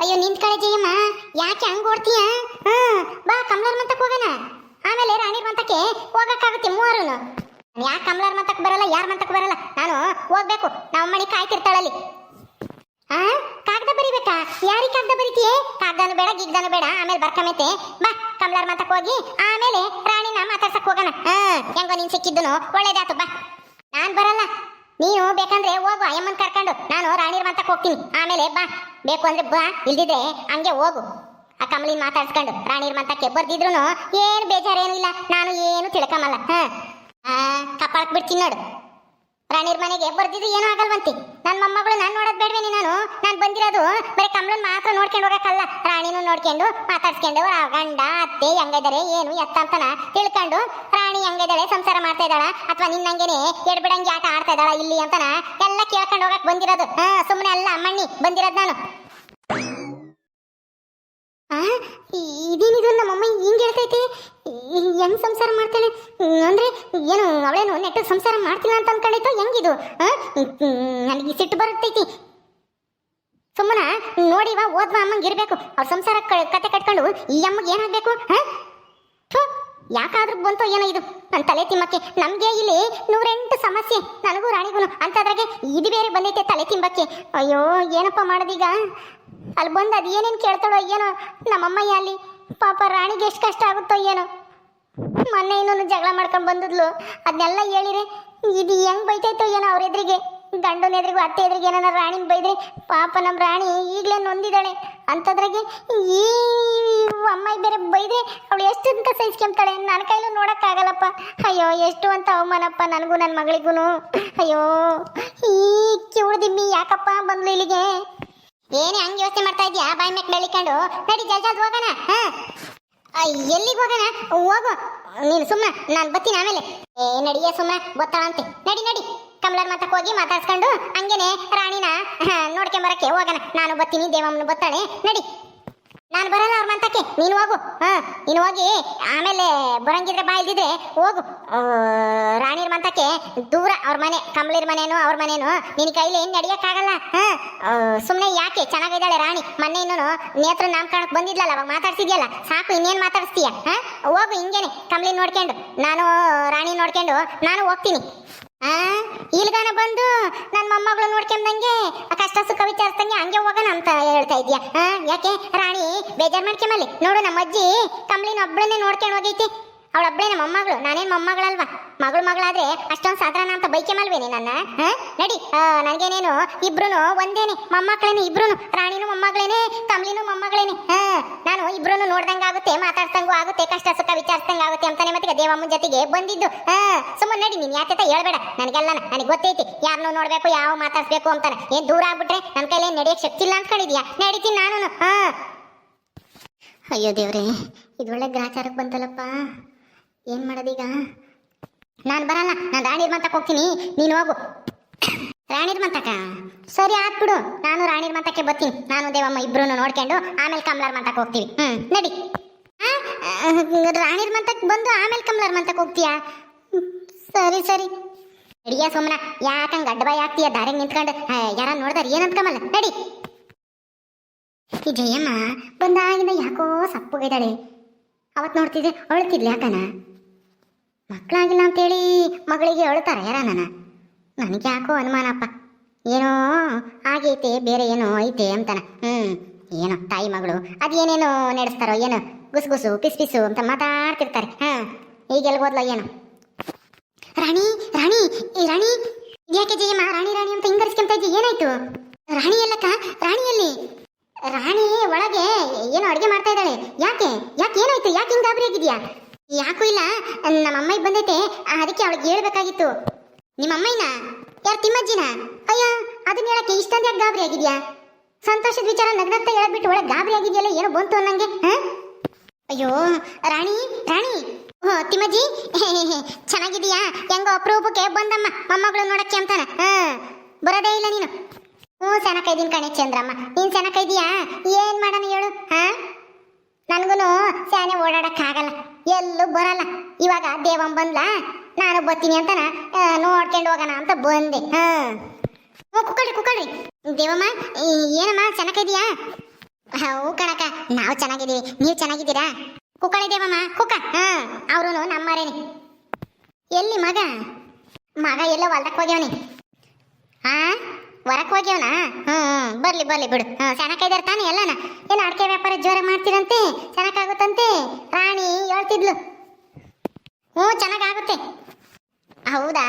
ಅಯ್ಯೋ ನಿಂತ್ ಕಳೆ ಜಯಮ್ಮ. ಯಾಕೆ ಹಂಗ ಓಡ್ತೀಯ? ಹ್ಮ್ ಬಾ ಕಮಲರ್ ಮಂತಕ್ ಹೋಗೋಣ. ಆಮೇಲೆ ರಾಣಿರ್ ಮಂತಕ್ಕೆ ಹೋಗಕ್ಕಾಗುತ್ತೆ ಮೂವರು ಯಾಕೆ ಕಮಲರ್ ಮಂತಕ್ ಬರಲ್ಲ, ಯಾರ ಮಂತಕ್ ಬರಲ್ಲ? ನಾನು ಹೋಗ್ಬೇಕು. ನಮ್ಮ ಮನೆ ಕಾಯ್ತಿರ್ತಾಳಲ್ಲಿ. ಹಾ ಕಾಗದ ಬರಿಬೇಕಾ? ಯಾರಿಗೆ ಕಾಗದ ಬರಿತೀಯೇ? ಕಾಗದನು ಬೇಡ, ಗಿಗ್ದನು ಬೇಡ. ಆಮೇಲೆ ಬರ್ಕಮೈತೆ ಬಾ ಕಮಲರ್ ಮಂತಕ್ ಹೋಗಿ ಆಮೇಲೆ ರಾಣಿನ ಮಾತಾಡ್ಸಕ್ ಹೋಗೋಣ. ಹಾ, ಹೆಂಗೋ ನೀನ್ ಸಿಕ್ಕಿದ್ದನು ಒಳ್ಳೇದಾತು, ಬಾ. ನಾನ್ ಬರಲ್ಲ. ನೀನು ಬೇಕಂದ್ರೆ ಹೋಗು, ಅಯ್ಯಮ್ಮನ್ ಕರ್ಕೊಂಡು. ನಾನು ರಾಣಿರ್ ಮಂತಕ್ ಹೋಗ್ತೀನಿ. ಆಮೇಲೆ ಬಾ. ಬೇಕು ಅಂದ್ರೆ ಬಾ, ಇಲ್ದಿದ್ರೆ ಹಂಗೆ ಹೋಗು. ಆ ಕಮಲಿನ ಮಾತಾಡ್ಸ್ಕೊಂಡು ರಾಣಿರ್ ಮಂತಕ್ಕೆ ಬರ್ದಿದ್ರು ಏನು ಬೇಜಾರೇನು ಇಲ್ಲ. ನಾನು ಏನು ತಿಳ್ಕಮಲ್ಲ. ಹಾ. ಕಪಾಳಕ್ ಬಿಡ್ತೀನಿ ನೋಡು. ರಾಣಿರ್ ಮನೆಗೆ ಬರ್ದಿದ್ದು ಏನೂ ಆಗಲ್ವಂತಿ. ನನ್ನ ಮೊಮ್ಮಗಳು ನಾನು ನೋಡೋದ್ ಬೇಡವೇನಿ ನಾನು? ನಾನು ಬಂದಿರೋದು ಬರೀ ಕಮಲನ್ ಮಾತ್ರ ನೋಡ್ಕೊಂಡು ಹೋಗಕ್ಕಲ್ಲ. ರಾಣಿನೂ ನೋಡ್ಕೊಂಡು ಮಾತಾಡ್ಸ್ಕೊಂಡು ಗಂಡ, ಅತ್ತೆ ಹೆಂಗಿದ್ದಾರೆ ಏನು, ಎತ್ತ ಅಂತನ ತಿಳ್ಕೊಂಡು ರಾಣಿ ಹೆಂಗಿದ್ದಾಳೆ ಸಂಸಾರ ಮಾಡ್ತಾ ಇದ್ದಾಳ, ಅಥವಾ ನಿನ್ನಂಗೆನೆ ಎಡ್ಬಿಡಂಗೆ ಆಟ ಆಡ್ತಾ ಇದ್ದಾಳ, ಇಲ್ಲಿ ಅಂತನ ಎಲ್ಲ ಕೇಳ್ಕೊಂಡು ಹೋಗಕ್ ಬಂದಿರೋದು. ಹಾ ಸುಮ್ಮನೆ ಅಲ್ಲ ಮಣ್ಣಿ ಬಂದಿರೋದು ನಾನು ಆ ಇದೇನಿದು ನಮ್ಮಮ್ಮ ಹಿಂಗೆ ಹೇಳ್ತೈತಿ ಈ- ಹೆಂಗ್ ಸಂಸಾರ ಮಾಡ್ತಾಳೆ ಹ್ಮ್, ಅಂದ್ರೆ ಏನು, ಅವಳೇನು ನೆಟ್ಟ ಸಂಸಾರ ಮಾಡ್ತಿಲ್ಲ ಅಂತ ಅನ್ಕೊಂಡಿತ್ತು ಹೆಂಗಿದು? ನನಗೆ ಸಿಟ್ಟು ಬರುತ್ತೈತಿ. ಸುಮ್ಮನ ನೋಡಿವ ಓದ್ವ, ಅಮ್ಮಂಗೆ ಇರಬೇಕು. ಅವ್ರ ಸಂಸಾರ ಕತೆ ಕಟ್ಕೊಂಡು ಈ ಅಮ್ಮಗೆ ಏನಾಗ್ಬೇಕು ಯಾಕಾದ್ರೂ ಬಂತೋ ಏನೋ ಇದು. ನನ್ನ ತಲೆ ತಿಮ್ಮಕ್ಕೆ. ನಮಗೆ ಇಲ್ಲಿ ನೂರೆಂಟು ಸಮಸ್ಯೆ. ನನಗೂ ರಾಣಿಗೂ ಅಂತದ್ರಾಗೆ ಇದು ಬೇರೆ ಬಂದೈತೆ ತಲೆ ತಿಂಬಕ್ಕೆ ಅಯ್ಯೋ, ಏನಪ್ಪ ಮಾಡೋದೀಗ? ಅಲ್ಲಿ ಬಂದು ಅದು ಏನೇನು ಕೇಳ್ತಾಳೋ ಏನೋ ನಮ್ಮಮ್ಮಯ್ಯ ಅಲ್ಲಿ? ಪಾಪ ರಾಣಿಗೆ ಎಷ್ಟು ಕಷ್ಟ ಆಗುತ್ತೋ ಏನೋ. ಮೊನ್ನೆ ಇನ್ನೊಂದು ಜಗಳ ಮಾಡ್ಕೊಂಡು ಬಂದಿದ್ಲು. ಅದನ್ನೆಲ್ಲ ಹೇಳಿರಿ, ಇದು ಹೆಂಗ್ ಬೈತೈತೋ ಏನೋ ಅವ್ರ ಎದುರಿಗೆ. ಗಂಡನ ಎದುರಿಗೂ ಅತ್ತೆ ಎದುರಿಗೆ ಏನಾರ ರಾಣಿನ ಬೈದ್ರೆ ಪಾಪ ನಮ್ಮ ರಾಣಿ ಈಗಲೇ ನೊಂದಿದ್ದಾಳೆ. ಅಂಥದ್ರಾಗೆ ಈ ಅಮ್ಮಾಯಿ ಬೇರೆ ಬೈದ್ರೆ ಅವಳು ಎಷ್ಟು ಅಂತ ಸಹಿಸ್ಕೊಂತಾಳೆ ನನ್ನ ಕೈಲೂ ನೋಡೋಕ್ಕಾಗಲ್ಲಪ್ಪ. ಅಯ್ಯೋ, ಎಷ್ಟು ಅಂತ ಅವಮಾನಪ್ಪ ನನಗೂ ನನ್ನ ಮಗಳಿಗೂ ಅಯ್ಯೋ, ಈ ಕಿವುಡ್ದಿಮ್ಮಿ ಯಾಕಪ್ಪ ಬಂದ್ಲು ಇಲ್ಲಿಗೆ? ಏನೇ ಹಂಗೆ ಯೋಚನೆ ಮಾಡ್ತಾ ಇದೆಯಾ? ಬಾಯಿ ಮ್ಯಾಕ್ ಬೆಳಿಕೊಂಡು ನಡಿ ಜಲ್ಜಲ್ ಹೋಗೋಣ. ಹಾ? ಎಲ್ಲಿಗೆ ಹೋಗೋಣ ಹೋಗು. ನೀನು ಸುಮ್ಮ ನಾನು ಬರ್ತೀನಿ ಆಮೇಲೆ. ಏ, ನಡಿಯ ಸುಮ್ಮ ಗೊತ್ತಾಳಂತೆ ನಡಿ ನಡಿ. ಕಮಲರ್ ಮಾತಕ್ಕೆ ಹೋಗಿ ಮಾತಾಡ್ಸ್ಕೊಂಡು, ಹಂಗೇನೆ ರಾಣಿನ ನೋಡ್ಕೊಂಬರಕ್ಕೆ ಹೋಗೋಣ ನಾನು ಬರ್ತೀನಿ, ದೇವಮ್ಮನ ಬತ್ತಾಳೆ ನಡಿ. ನಾನು ಬರಲ್ಲ ಅವ್ರ ಮಂತಕ್ಕೆ. ನೀನು ಹೋಗು. ಹಾ, ನೀನು ಹೋಗಿ, ಆಮೇಲೆ ಬರಂಗಿದ್ರೆ ಬಾ, ಇಲ್ದಿದ್ರೆ ಹೋಗು. ರಾಣಿರ್ ಮಂತಕ್ಕೆ ದೂರ ಅವ್ರ ಮನೆ, ಕಮಲಿರ್ ಮನೇನು, ಅವ್ರ ಮನೇನು ನಿನ್ನ ಕೈಲಿ ಏನು ನಡೆಯೋಕ್ಕಾಗಲ್ಲ. ಹಾ ಸುಮ್ಮನೆ ಯಾಕೆ ಚೆನ್ನಾಗಿದ್ದಾಳೆ ರಾಣಿ? ಮೊನ್ನೆ ಇನ್ನೂ ನೇತ್ರ ನಾಮಕರಣಕ್ಕೆ ಬಂದಿದ್ಲಲ್ಲ, ಅವಾಗ ಮಾತಾಡ್ಸಿದ್ಯಲ್ಲ. ಸಾಕು, ಇನ್ನೇನು ಮಾತಾಡಿಸ್ತೀಯ? ಹಾ, ಹೋಗು, ಹಿಂಗೇನೆ. ಕಮಲಿ ನೋಡ್ಕೊಂಡು, ನಾನು ರಾಣಿ ನೋಡ್ಕೊಂಡು, ನಾನು ಹೋಗ್ತೀನಿ. ಆ? ಇಲ್ಗಾನ ಬಂದು ನನ್ನ ಮೊಮ್ಮಗಳು ನೋಡ್ಕೊಂಡಂಗೆ ಆ ಕಷ್ಟ ಸುಖ ವಿಚಾರಿಸ್ದಂಗೆ ಹಂಗೆ ಹೋಗೋಣ ಅಂತ ಹೇಳ್ತಾ ಇದ್ಯಾ? ಆ? ಯಾಕೆ? ರಾಣಿ, ಬೇಜಾರ್ ಮಾಡ್ಕೊಂಬಲ್ಲಿ. ನೋಡು ನಮ್ಮ ಅಜ್ಜಿ ಕಮ್ಲಿನ ಒಬ್ಬಳನ್ನೇ ನೋಡ್ಕೊಂಡು ಹೋಗೈತಿ. ಅವಳೊಬ್ಳೆ ನಮ್ಮ ಮೊಮ್ಮಗಳು. ನಾನೇನು ಮೊಮ್ಮಗಳಲ್ವಾ? ಮಗಳು ಮಗಳಾದ್ರೆ ಅಷ್ಟೊಂದು ಸಾಧಾರಣ ಅಂತ ಬೈಕೆಮಲ್ವೇನೆ ನನ್ನ, ಹಾ? ನಡಿ ನನಗೇನೇನು ಇಬ್ರು ಒಂದೇನೆ, ಮೊಮ್ಮಕ್ಕಳೇನೆ ಇಬ್ರು ರಾಣಿನೂ ಮೊಮ್ಮಗಳೇನೆ ಕಮಲಿನೂ ಮೊಮ್ಮಗಳೇನೆ ನಾನು ಇಬ್ರು ನೋಡ್ದಂಗೆ ಆಗುತ್ತೆ, ಮಾತಾಡ್ದಂಗೂ ಆಗುತ್ತೆ, ಕಷ್ಟ ಸುಖ ವಿಚಾರಿಸ್ದಂಗೆ ಆಗುತ್ತೆ ಅಂತಾನೆ ಮತ್ತೆ ದೇವಮ್ಮನ ಜೊತೆಗೆ ಬಂದಿದ್ದು ಸುಮ್ಮನೆ ನಡಿ, ನೀನು ಯಾಕೆ ಹೇಳ್ಬೇಡ. ನನಗೆಲ್ಲ ನನಗೆ ಗೊತ್ತೈತಿ ಯಾರನ್ನೂ ನೋಡಬೇಕು, ಯಾವ ಮಾತಾಡ್ಸ್ಬೇಕು ಅಂತಾನೆ. ಏನ್ ದೂರ ಆಗ್ಬಿಟ್ರೆ ನನ್ನ ಕೈಲಿ ನಡೆಯೋಕ್ಕೆ ಶಕ್ತಿ ಇಲ್ಲ ಅನ್ಕೊಂಡಿದ್ಯಾ ನಡೀತೀನಿ ನಾನು ಹಾ? ಅಯ್ಯೋ ದೇವ್ರೆ ಇದೊಳ್ಳೆ ಗ್ರಾಚಾರಕ್ಕೆ ಬಂತಲ್ಲಪ್ಪ. ಏನ್ ಮಾಡೋದೀಗ? ನಾನು ಬರಲ್ಲ, ನಾನು ರಾಣಿ ಮಂತಕ್ಕೆ ಹೋಗ್ತೀನಿ. ನೀನು ಹೋಗು. ರಾಣಿರ್ ಮಂತಕ ಸರಿ ಆಗ್ಬಿಡು ನಾನು ರಾಣಿರ್ ಮಂತಕ್ಕೆ ಬರ್ತೀನಿ. ನಾನು ದೇವಮ್ಮ ಇಬ್ರು ನೋಡ್ಕೊಂಡು ಆಮೇಲೆ ಕಮ್ಲಾರ್ ಮಂತಕ್ಕೆ ಹೋಗ್ತೀವಿ. ಹ್ಮ್, ನಡಿ. ರಾಣಿರ್ ಮಂತಕ್ಕೆ ಬಂದು ಆಮೇಲೆ ಕಮ್ಲಾರ್ ಮಂತಕ್ಕೆ ಹೋಗ್ತೀಯಾ? ಸರಿ ಸರಿ. ನಡಿಯ ಸೋಮನ ಯಾಕಂಗ್ ಅಡ್ಡ ಬಾಯಿ ಆಗ್ತೀಯ ದಾರಿಗೆ ನಿಂತ್ಕೊಂಡು ಯಾರ ನೋಡ್ದಾರ ಏನಂತ್ಕಮಲ್ಲ ನಡಿ. ಈ ಜಯಮ್ಮ ಬಂದಾಗಿಂದ ಯಾಕೋ ಸಪ್ಪುಗಿದ್ದಾಳೆ ಅವತ್ ನೋಡ್ತಿದ್ದೆ, ಅಳ್ತಿದ್ಲಿ ಯಾಕನ ಮಕ್ಕಳಾಗಿಲ್ಲ ಅಂತೇಳಿ ಮಗಳಿಗೆ ಹೇಳ್ತಾರೆ ಯಾರ ನಾನು ನನಗೆ ಯಾಕೋ ಅನುಮಾನಪ್ಪ. ಏನೋ ಆಗೈತೆ, ಬೇರೆ ಏನೋ ಐತೆ ಅಂತಾನ. ಹ್ಮ್, ಏನೋ ತಾಯಿ ಮಗಳು, ಅದೇನೇನೋ ನಡೆಸ್ತಾರೋ ಏನೋ, ಗುಸು ಗುಸು, ಪಿಸ್ ಪಿಸು ಅಂತ ಮಾತಾಡ್ತಿರ್ತಾರೆ. ಹಾ ಈಗ ಎಲ್ಗೋದ್ಲ ಏನೋ? ರಾಣಿ ರಾಣಿ ಈ ರಾಣಿ ಯಾಕೆ ಜಯಮ್ಮ, ರಾಣಿ ರಾಣಿ ಅಂತ ಹಿಂಗರಿಸ್ಕೊಂತ ಏನಾಯ್ತು? ರಾಣಿ ಎಲ್ಲಕ್ಕ ರಾಣಿಯಲ್ಲಿ ರಾಣಿ ಒಳಗೆ ಏನೋ ಅಡುಗೆ ಮಾಡ್ತಾ ಇದ್ದಾಳೆ. ಯಾಕೆ? ಯಾಕೆ ಏನಾಯ್ತು? ಯಾಕೆ ಹಿಂಗ್ ಗಾಬರಿ ಆಗಿದ್ಯಾ? ಯಾಕೂ ಇಲ್ಲ ನಮ್ಮ ಅಮ್ಮಾಯಿ ಬಂದೈತೆ, ಅದಕ್ಕೆ ಅವಳಿಗೆ ಹೇಳ್ಬೇಕಾಗಿತ್ತು. ನಿಮ್ಮ ಅಮ್ಮಯ್ಯನ ಯಾರು ತಿಮ್ಮಜ್ಜಿನ? ಅಯ್ಯ ಅದನ್ನ ಹೇಳಕ್ಕೆ ಇಷ್ಟೊಂದು ಯಾಕೆ ಗಾಬರಿ ಆಗಿದ್ಯಾ? ಸಂತೋಷದ ವಿಚಾರ ನಗ್ನಗ್ತಾ ಹೇಳ್ಬಿಟ್ಟು ಒಳಗೆ ಗಾಬರಿ ಆಗಿದೆಯಲ್ಲ, ಏನೋ ಬಂತು ಅನ್ನಂಗೆ ಅಯ್ಯೋ, ರಾಣಿ ರಾಣಿ. ಓಹ್, ತಿಮ್ಮಜ್ಜಿ ಚೆನ್ನಾಗಿದೀಯಾ ಹೆಂಗೋ ಅಪರೂಪಕ್ಕೆ ಬಂದಮ್ಮ, ಮೊಮ್ಮಗಳು ನೋಡಕ್ಕೆ ಅಂತಾನೆ, ಹಾ? ಬರೋದೇ ಇಲ್ಲ ನೀನು. ಹ್ಞೂ ಸೆನಕೈದೀನಿ ಕಣೆ ಚಂದ್ರಮ್ಮ, ನೀನ್ ಸೆನಕೈದೀಯಾ ಏನು ಮಾಡೋಣ ಹೇಳು, ಹಾ? ನನಗೂ ಸ್ಯಾನೆ ಓಡಾಡೋಕ್ಕಾಗಲ್ಲ, ಎಲ್ಲೂ ಬರಲ್ಲ. ಇವಾಗ ದೇವಂ ಬಂದ್ಲ? ನಾನು ಬರ್ತೀನಿ ಅಂತ ನೋಡ್ಕೊಂಡು ಹೋಗೋಣ ಅಂತ ಬಂದೆ. ಹಾಂ. ಹ್ಞೂ ಕುಕ್ಕಳ್ರಿ ಕುಕ್ಕಳ್ರಿ. ದೇವಮ್ಮ ಚೆನ್ನಾಗಿದೆಯಾ ಏನಮ್ಮ ಚೆನ್ನಾಗಿದೀಯಾ ನಾವು ಚೆನ್ನಾಗಿದ್ದೀವಿ. ನೀವು ಚೆನ್ನಾಗಿದ್ದೀರಾ? ಕುಕ್ಕಳಿದೇವಮ್ಮ ಕುಕ್ಕ. ಹಾಂ ಅವರು ನಮ್ಮರೇನಿ. ಎಲ್ಲಿ ಮಗ? ಮಗ ಎಲ್ಲ ಹೊಲ್ದಕ್ಕೆ ಹೋಗ್ಯವನಿ. ಹಾ ಹೊರಕ್ಕೆ ಹೋಗ್ಯವನ? ಹ್ಞೂ ಬರ್ಲಿ ಬರ್ಲಿ ಬಿಡು. ಹ್ಞೂ ಚೆನ್ನಾಗಿದ್ದಾರೆ ತಾನೇ ಎಲ್ಲನ? ಏನು ಅಡಿಕೆ ವ್ಯಾಪಾರ ಜೋರ ಮಾಡ್ತೀರಂತೆ? ಚೆನ್ನಾಗಾಗುತ್ತಂತೆ ರಾಣಿ ಹೇಳ್ತಿದ್ಲು. ಹ್ಞೂ ಚೆನ್ನಾಗಾಗುತ್ತೆ. ಹೌದಾ?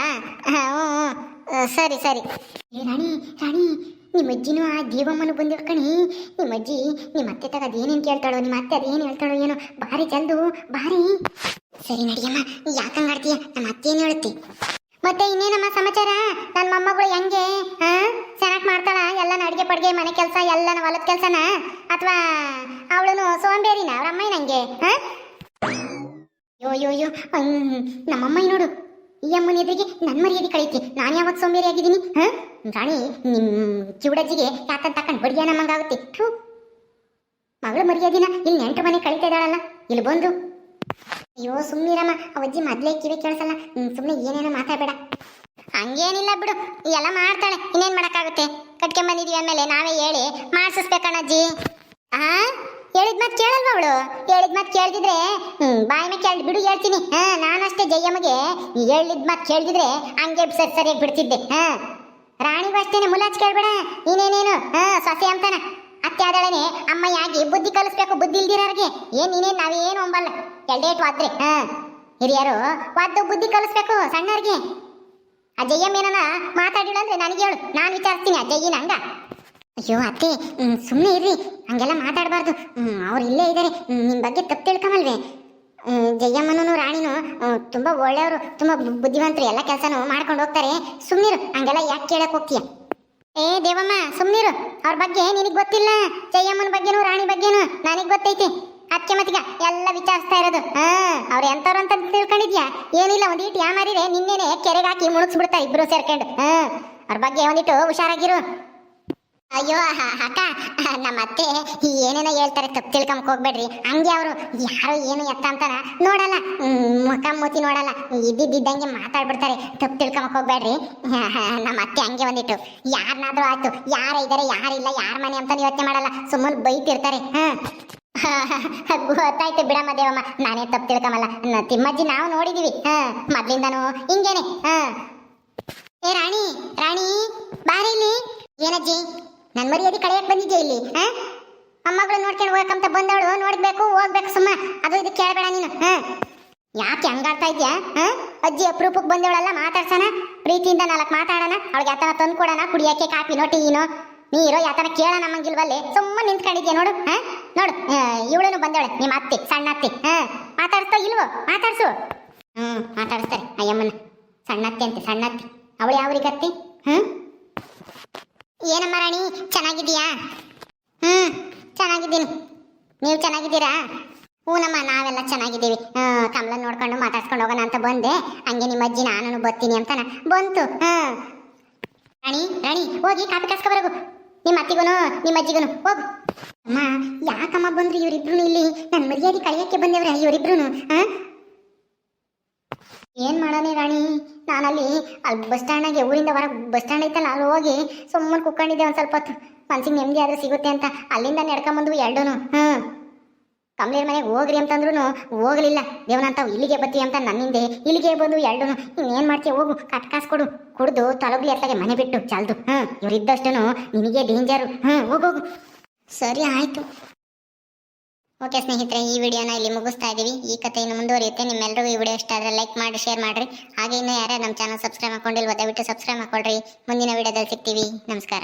ಹ್ಞೂ ಸರಿ ಸರಿ. ಏ ರಾಣಿ ರಾಣಿ ನಿಮ್ಮ ಅಜ್ಜಿನೂ ಆ ದೇವಮ್ಮನು ಬಂದಿರೋ ಕಣಿ. ನಿಮ್ಮ ಅಜ್ಜಿ ನಿಮ್ಮ ಅತ್ತೆ ತಗ ಅದೇನೇನು ಕೇಳ್ತಾಳೋ ನಿಮ್ಮ ಅತ್ತೆ ಅದೇನು ಹೇಳ್ತಾಳೋ ಏನೋ ಭಾರಿ ಜಲ್ದು ಭಾರಿ. ಸರಿ ನಡಿಯಮ್ಮ ಯಾಕಂಗಾಡ್ತೀಯ ನಮ್ಮ ಅತ್ತೆ ಏನು ಹೇಳುತ್ತೆ? ಮತ್ತೆ ಇನ್ನೇನಮ್ಮ ಸಮಾಚಾರ? ನನ್ನ ಮೊಮ್ಮಗಳು ಹೆಂಗೆ? ಚೆನ್ನಾಗಿ ಮಾಡ್ತಾಳ? ಎಲ್ಲನ ಅಡುಗೆ ಪಡ್ಗೆ ಮನೆ ಕೆಲಸ ಎಲ್ಲನ ಹೊಲದ ಕೆಲಸನ? ಅಥವಾ ಅವಳನು ಸೋಂಬೇರಿನ? ಅವ್ರ ಅಮ್ಮ ನಂಗೆ? ಅಯ್ಯೋ ಯೋ ಯೋ ಯೋ ಹ್ಮ್, ನಮ್ಮಮ್ಮ ನೋಡು. ಈ ಅಮ್ಮನ ಎದುರಿಗೆ ನನ್ನ ಮರ್ಯಾದೆ ಕಳೀತಿ. ನಾನು ಯಾವಾಗ ಸೋಂಬೇರಿ ಆಗಿದ್ದೀನಿ? ಹಾ ರಾಣಿ ನಿಮ್ ಕಿವುಡಜ್ಜಿಗೆ ಯಾಕಂತ ತಕೊಂಡು ಬಡಿಯ ನಮ್ಮಂಗಾಗುತ್ತೆ. ಮಗಳು ಮಗಳ ಮರ್ಯಾದಿನ ಇಲ್ಲಿ ನೆಂಟು ಮನೆ ಕಳೀತಾ ಇದ್ದಾಳಲ್ಲ. ಇಲ್ಲಿ ಬಂದು. ಅಯ್ಯೋ ಸುಮ್ಮನಿರಮ್ಮ ಅವಜ್ಜಿ ಮೊದ್ಲೇ ಕಿವಿ ಕೇಳಿಸಲ್ಲ. ಸುಮ್ಮನೆ ಏನೇನೋ ಮಾತಾಡಬೇಡ. ಹಂಗೇನಿಲ್ಲ ಬಿಡು. ಎಲ್ಲ ಮಾಡ್ತಾಳೆ. ಇನ್ನೇನ್ ಮಾಡೋಕ್ಕಾಗುತ್ತೆ? ಕಟ್ಕೆ ಬಂದಿದೀವಿ ಅಂದಮೇಲೆ ನಾವೇ ಹೇಳಿ ಮಾಡಿಸ್ಬೇಕಣ್ಣಜ್ಜಿ ಆ? ಹೇಳಿದ ಮಾತು ಕೇಳಲ್ವಾ ಅವಳು? ಹೇಳಿದ ಮಾತು ಕೇಳ್ದಿದ್ರೆ ಬಾಯಿ ಮೇಲೆ ಕೇಳಿ ಬಿಡು, ಹೇಳ್ತೀನಿ. ಹಾ, ನಾನಷ್ಟೇ ಜಯಮ್ಮಗೆ ಹೇಳಿದ್ ಮಾತು ಕೇಳ್ದಿದ್ರೆ ಹಂಗೆ ಸರಿ ಸರಿಯಾಗಿ ಬಿಡ್ತಿದ್ದೆ. ಹಾ. ರಾಣಿಗೂ ಅಷ್ಟೇನೆ ಮುಲಾಚ್ ಕೇಳ್ಬೇಡ. ನೀನೇನೇನು? ಹಾ, ಸೊಸೆ ಅಂತಾನ. ಅತ್ತೆ ಆದಳನೆ, ಅಮ್ಮಯ್ಯಾಗಿ ಬುದ್ಧಿ ಕಲಿಸ್ಬೇಕು, ಬುದ್ಧಿ ಇಲ್ದಿರೋರಿಗೆ. ಏನ್ ನೀನೇನ್ ನಾವೇನು ಅಂಬಲ್ಲ. ಎಲ್ಡೇಟ್ ವಾದ್ರೆ ಹಿರಿಯರು ವಾದ್ದು ಬುದ್ಧಿ ಕಲಿಸ್ಬೇಕು ಸಣ್ಣವ್ರಿಗೆ. ಅಜ್ಜಯ್ಯಮ್ಮ ಏನನ ಮಾತಾಡಿಲ್ಲ ಅಂದ್ರೆ ನನಗೆ ಹೇಳು, ನಾನು ವಿಚಾರಿಸ್ತೀನಿ ಅಜ್ಜಯ್ಯನ ನಂಗ. ಅಯ್ಯೋ ಅತ್ತೆ ಸುಮ್ಮನೆ ಇರ್ರಿ, ಹಂಗೆಲ್ಲ ಮಾತಾಡಬಾರ್ದು. ಅವ್ರು ಇಲ್ಲೇ ಇದ್ದಾರೆ ನಿಮ್ಮ ಬಗ್ಗೆ ತಪ್ಪು ತಿಳ್ಕೊಂಬಲ್ವೇ ಜಯ್ಯಮ್ಮನೂ ರಾಣಿನೂ ತುಂಬ ಒಳ್ಳೆಯವರು, ತುಂಬ ಬುದ್ಧಿವಂತರು, ಎಲ್ಲ ಕೆಲಸನೂ ಮಾಡ್ಕೊಂಡು ಹೋಗ್ತಾರೆ. ಸುಮ್ಮನಿರು ಹಂಗೆಲ್ಲ ಯಾಕೆ ಕೇಳಕ್ಕೆ ಹೋಗ್ತೀಯ? ಏ ದೇವಮ್ಮ ಸುಮ್ಮನಿರು ಅವ್ರ ಬಗ್ಗೆ ನಿನಗೆ ಗೊತ್ತಿಲ್ಲ, ಜಯಮ್ಮನ ಬಗ್ಗೆನೂ, ರಾಣಿ ಬಗ್ಗೆನೂ, ನನಗೆ ಗೊತ್ತೈತಿ. ಅದಕ್ಕೆ ಮತ್ತೀಗ ಎಲ್ಲ ವಿಚಾರಿಸ್ತಾ ಇರೋದು. ಹಾ, ಅವ್ರು ಎಂತವ್ರು ಅಂತ ತಿಳ್ಕೊಂಡಿದ್ಯಾ? ಏನಿಲ್ಲ ಒಂದೀಟ್ ಯಾಮಾರಿರೆ ನಿನ್ನೆನೆ ಕೆರೆಗೆ ಹಾಕಿ ಮುಳುಗ್ಸ್ಬಿಡ್ತಾ ಇಬ್ರು ಸೇರ್ಕೊಂಡು. ಹಾ, ಅವ್ರ ಬಗ್ಗೆ ಒಂದಿಟ್ಟು ಹುಷಾರಾಗಿರು. ಅಯ್ಯೋ ಅಕ್ಕ, ನಮ್ಮ ಅತ್ತೆ ಏನೇನೋ ಹೇಳ್ತಾರೆ ತಪ್ಪು ತಿಳ್ಕೊಂಬಕ್ ಹೋಗ್ಬೇಡ್ರಿ. ಹಂಗೆ ಅವರು, ಯಾರು ಏನು ಎತ್ತ ಅಂತಾನ ನೋಡಲ್ಲ. ಮುಖ ಮೂತಿ ನೋಡಲ್ಲ. ಇದ್ದಿದ್ದಂಗೆ ಮಾತಾಡ್ಬಿಡ್ತಾರೆ ತಪ್ಪು ತಿಳ್ಕೊಂಬಕ್ ಹೋಗ್ಬೇಡ್ರಿ. ನಮ್ಮ ಅತ್ತೆ ಹಂಗೆ ಒಂದಿಟ್ಟು ಯಾರನ್ನಾದ್ರೂ ಆಯ್ತು, ಯಾರ ಇದಾರೆ, ಯಾರಿಲ್ಲ, ಯಾರ ಮನೆ ಅಂತ ಯೋಚನೆ ಮಾಡಲ್ಲ. ಸುಮ್ಮನೆ ಬೈತಿರ್ತಾರೆ. ಹ. ಗೊತ್ತಾಯ್ತು ಬಿಡಮ್ಮ ದೇವಮ್ಮ. ನಾನೇ ತಪ್ಪು ತಿಳ್ಕಮಲ್ಲ. ತಿಮ್ಮಜ್ಜಿ ನಾವು ನೋಡಿದೀವಿ. ಹಾ, ಮೊದ್ಲಿಂದನು ಹಿಂಗೇನೆ. ಹಾ. ಏ, ರಾಣಿ ರಾಣಿ ಬಾರಿ ಇಲ್ಲಿ. ಏನಜ್ಜಿ, ನನ್ ಮರ್ಯಾದೆ ಕಳೆಯಕ್ ಬಂದಿದ್ದೆ ಇಲ್ಲಿ? ಹಾ? ಅಮ್ಮಗಳು ನೋಡ್ಕೊಂಡು ಹೋಗಕ್ಕಂತ ಬಂದವಳು, ನೋಡ್ಬೇಕು, ಹೋಗ್ಬೇಕು ಸುಮ್ಮ. ಅದು ಇದು ಕೇಳಬೇಡ ನೀನು. ಹಾ. ಯಾಕೆ ಹಂಗಾಡ್ತಾ ಇದ್ಯಾ? ಹ? ಅಜ್ಜಿ ಅಪರೂಪಕ್ಕೆ ಬಂದವಳಲ್ಲ, ಮಾತಾಡ್ಸೋಣ? ಪ್ರೀತಿಯಿಂದ ನಾಲ್ಕು ಮಾತಾಡೋಣ. ಅವಳಿಗೆ ಯಾತನ ತಂದು ಕೊಡೋಣ ಕುಡಿಯಕ್ಕೆ ನೋಟಿ ಟೀನೋ ನೀರೋ ಯಾತನ ಕೇಳೋಣ ನಮ್ಮಂಗಿಲ್ವಲ್ಲಿ. ಸುಮ್ಮನೆ ನಿಂತ್ಕೊಂಡಿದ್ಯಾ ನೋಡು. ಹ? ನೋಡು ಇವಳೇನು ಬಂದವಳೆ? ನಿಮ್ಮ ಅತ್ತೆ, ಸಣ್ಣ ಅತ್ತೆ ಹ ಮಾತಾಡ್ತೋ ಇಲ್ವೋ? ಮಾತಾಡ್ಸು. ಹ್ಮ್, ಮಾತಾಡಿಸ್ತಾರೆ, ಅಯ್ಯಮ್ಮನ. ಸಣ್ಣ ಅತ್ತೆ ಅಂತೆ, ಸಣ್ಣ ಅತ್ತಿ. ಅವಳು ಯಾವ್ರಿಗತ್ತೆ ಹ್ಮ್? ಏನಮ್ಮ ರಾಣಿ, ಚೆನ್ನಾಗಿದ್ದೀಯಾ? ಹ್ಮ್, ಚೆನ್ನಾಗಿದ್ದೀನಿ. ನೀವು ಚೆನ್ನಾಗಿದ್ದೀರಾ? ಹ್ಞೂನಮ್ಮ ನಾವೆಲ್ಲ ಚೆನ್ನಾಗಿದ್ದೀವಿ. ಕಮಲ ನೋಡ್ಕೊಂಡು ಮಾತಾಡ್ಸ್ಕೊಂಡು ಹೋಗೋಣ ಅಂತ ಬಂದೆ. ಹಂಗೆ ನಿಮ್ಮ ಅಜ್ಜಿ ನಾನು ಬರ್ತೀನಿ ಅಂತಾನ. ಬಂತು ಹ್ಞೂ ರಾಣಿ ರಾಣಿ, ಹೋಗಿ ಕಾಪಿ ಕಾಸ್ಕೊಬರಗು. ನಿಮ್ಮ ಅತ್ತಿಗೂನು, ನಿಮ್ಮ ಅಜ್ಜಿಗೂನು, ಹೋಗು. ಅಮ್ಮ, ಯಾಕಮ್ಮ ಬಂದ್ರು ಇವರಿಬ್ರು ಇಲ್ಲಿ? ನನ್ನ ಮರ್ಯಾದೆ ಕಳೆಯಕ್ಕೆ ಬಂದೇವ್ರೆ ಇವರಿಬ್ರು ಏನ್ ಮಾಡೋಣ ರಾಣಿ? ನಾನಲ್ಲಿ ಅಲ್ಲಿ ಬಸ್ ಸ್ಟ್ಯಾಂಡಾಗೆ ಊರಿಂದ ಹೊರಗೆ ಬಸ್ ಸ್ಟ್ಯಾಂಡ್ ಐತಲ್ಲ, ಅಲ್ಲಿ ಹೋಗಿ ಸುಮ್ಮನೆ ಕುತ್ಕೊಂಡಿದ್ದೆ ಒಂದು ಸ್ವಲ್ಪ ಹೊತ್ತು. ಮನ್ಸಿಗೆ ನೆಮ್ಮದಿ ಆದ್ರೆ ಸಿಗುತ್ತೆ ಅಂತ. ಅಲ್ಲಿಂದ ನಡ್ಕೊಂಬಂದ್ವು ಎರಡೂ ಹ್ಞೂ ಕಮಲೇರ್ ಮನೆಗೆ ಹೋಗ್ರಿ ಅಂತಂದ್ರೂ ಹೋಗ್ಲಿಲ್ಲ. ದೇವನಂತ ಇಲ್ಲಿಗೆ ಬತ್ತಿ ಅಂತ ನನ್ನಿಂದೆ. ಇಲ್ಲಿಗೆ ಬಂದು ಎರಡೂನು ಇನ್ನೇನು ಮಾಡ್ತೀಯ ಹೋಗು. ಕಟ್ ಕಾಸು ಕೊಡು. ಕುಡ್ದು ತಲಗಲಿ ಅತ್ತಾಗೆ ಮನೆ ಬಿಟ್ಟು ಚಾಲ್ದು ಹ್ಞೂ ಇವರಿದ್ದಷ್ಟು ನಿನಗೆ ಡೇಂಜರು ಹ್ಞೂ ಹೋಗೋಗು ಸರಿ ಆಯಿತು. ಓಕೆ ಸ್ನೇಹಿತರೆ, ಈ ವಿಡಿಯೋನ ಇಲ್ಲಿ ಮುಗಿಸ್ತಾ ಇದ್ದೀವಿ ಈ ಕಥೆ ಇನ್ನು ಮುಂದುವರಿಯುತ್ತೆ. ನಿಮ್ಮೆಲ್ಲರಿಗೂ ಈ ವಿಡಿಯೋ ಇಷ್ಟ ಆದರೆ ಲೈಕ್ ಮಾಡಿ, ಶೇರ್ ಮಾಡಿರಿ. ಹಾಗೆ ಇನ್ನೂ ಯಾರ್ಯಾರು ನಮ್ಮ ಚಾನಲ್ ಸಬ್ಸ್ಕ್ರೈಬ್ ಮಾಡ್ಕೊಂಡಿಲ್ವ, ದಯವಿಟ್ಟು ಸಬ್ಸ್ಕ್ರೈಬ್ ಮಾಡ್ಕೊಳ್ರಿ. ಮುಂದಿನ ವಿಡಿಯೋದಲ್ಲಿ ಸಿಗ್ತೀವಿ. ನಮಸ್ಕಾರ.